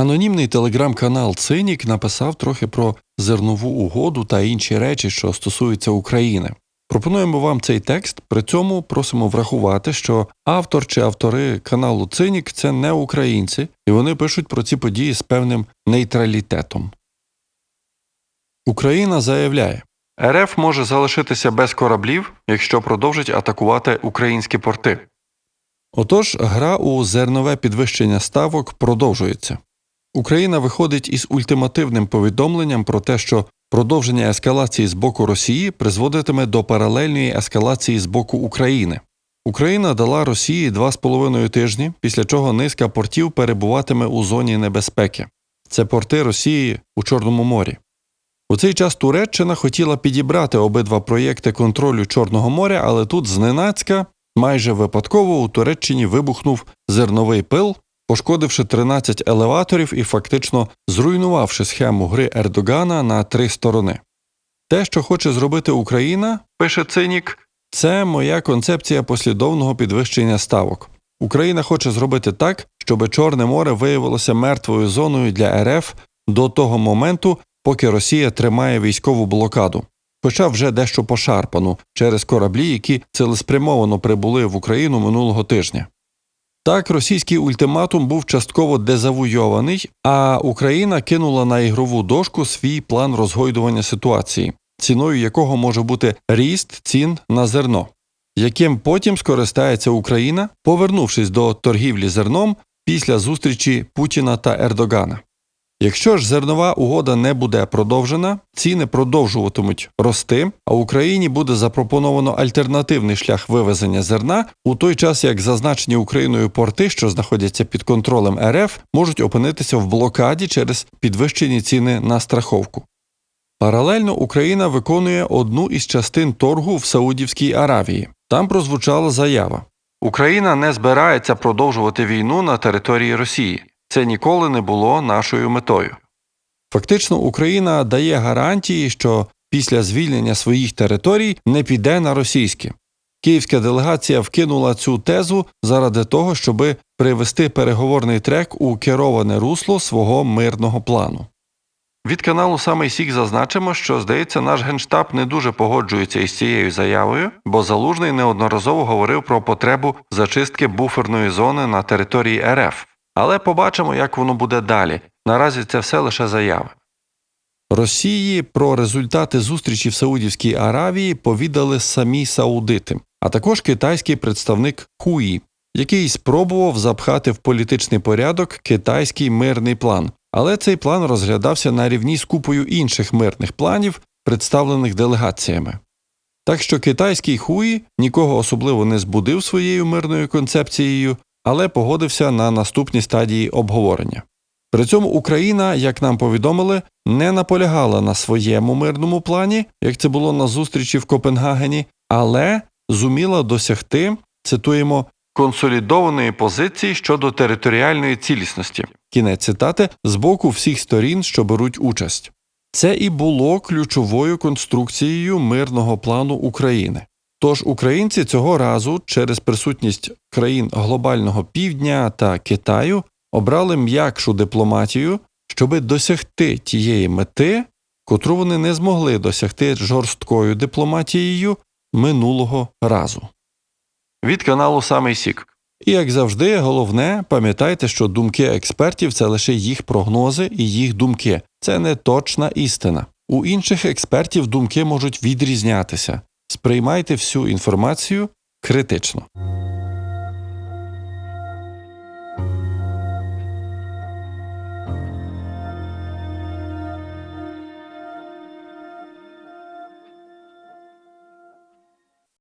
Анонімний телеграм-канал Цинік написав трохи про зернову угоду та інші речі, що стосуються України. Пропонуємо вам цей текст, при цьому просимо врахувати, що автор чи автори каналу Цинік це не українці, і вони пишуть про ці події з певним нейтралітетом. Україна заявляє, РФ може залишитися без кораблів, якщо продовжить атакувати українські порти. Отож, гра у зернове підвищення ставок продовжується. Україна виходить із ультимативним повідомленням про те, що продовження ескалації з боку Росії призводитиме до паралельної ескалації з боку України. Україна дала Росії два з половиною тижні, після чого низка портів перебуватиме у зоні небезпеки. Це порти Росії у Чорному морі. У цей час Туреччина хотіла підібрати обидва проєкти контролю Чорного моря, але тут зненацька, майже випадково у Туреччині вибухнув зерновий пил, пошкодивши 13 елеваторів і фактично зруйнувавши схему гри Ердогана на три сторони. Те, що хоче зробити Україна, пише Цинік, це моя концепція послідовного підвищення ставок. Україна хоче зробити так, щоб Чорне море виявилося мертвою зоною для РФ до того моменту, поки Росія тримає військову блокаду, хоча вже дещо пошарпану через кораблі, які цілеспрямовано прибули в Україну минулого тижня. Так, російський ультиматум був частково дезавуйований, а Україна кинула на ігрову дошку свій план розгойдування ситуації, ціною якого може бути ріст цін на зерно, яким потім скористається Україна, повернувшись до торгівлі зерном після зустрічі Путіна та Ердогана. Якщо ж зернова угода не буде продовжена, ціни продовжуватимуть рости, а Україні буде запропоновано альтернативний шлях вивезення зерна у той час, як зазначені Україною порти, що знаходяться під контролем РФ, можуть опинитися в блокаді через підвищені ціни на страховку. Паралельно Україна виконує одну із частин торгу в Саудівській Аравії. Там прозвучала заява: Україна не збирається продовжувати війну на території Росії. Це ніколи не було нашою метою. Фактично, Україна дає гарантії, що після звільнення своїх територій не піде на російські. Київська делегація вкинула цю тезу заради того, щоби привести переговорний трек у кероване русло свого мирного плану. Від каналу Самий Сік зазначимо, що, здається, наш генштаб не дуже погоджується із цією заявою, бо Залужний неодноразово говорив про потребу зачистки буферної зони на території РФ. Але побачимо, як воно буде далі. Наразі це все лише заяви. Росії про результати зустрічі в Саудівській Аравії повідали самі саудити, а також китайський представник Хуї, який спробував запхати в політичний порядок китайський мирний план. Але цей план розглядався на рівні з купою інших мирних планів, представлених делегаціями. Так що китайський Хуї нікого особливо не збудив своєю мирною концепцією, але погодився на наступні стадії обговорення. При цьому Україна, як нам повідомили, не наполягала на своєму мирному плані, як це було на зустрічі в Копенгагені, але зуміла досягти, цитуємо, консолідованої позиції щодо територіальної цілісності. Кінець цитати з боку всіх сторін, що беруть участь. Це і було ключовою конструкцією мирного плану України. Тож українці цього разу через присутність країн глобального півдня та Китаю обрали м'якшу дипломатію, щоби досягти тієї мети, котру вони не змогли досягти жорсткою дипломатією минулого разу. Від каналу Самий Сік. І як завжди, головне, пам'ятайте, що думки експертів це лише їх прогнози і їх думки. Це не точна істина. У інших експертів думки можуть відрізнятися. Сприймайте всю інформацію критично.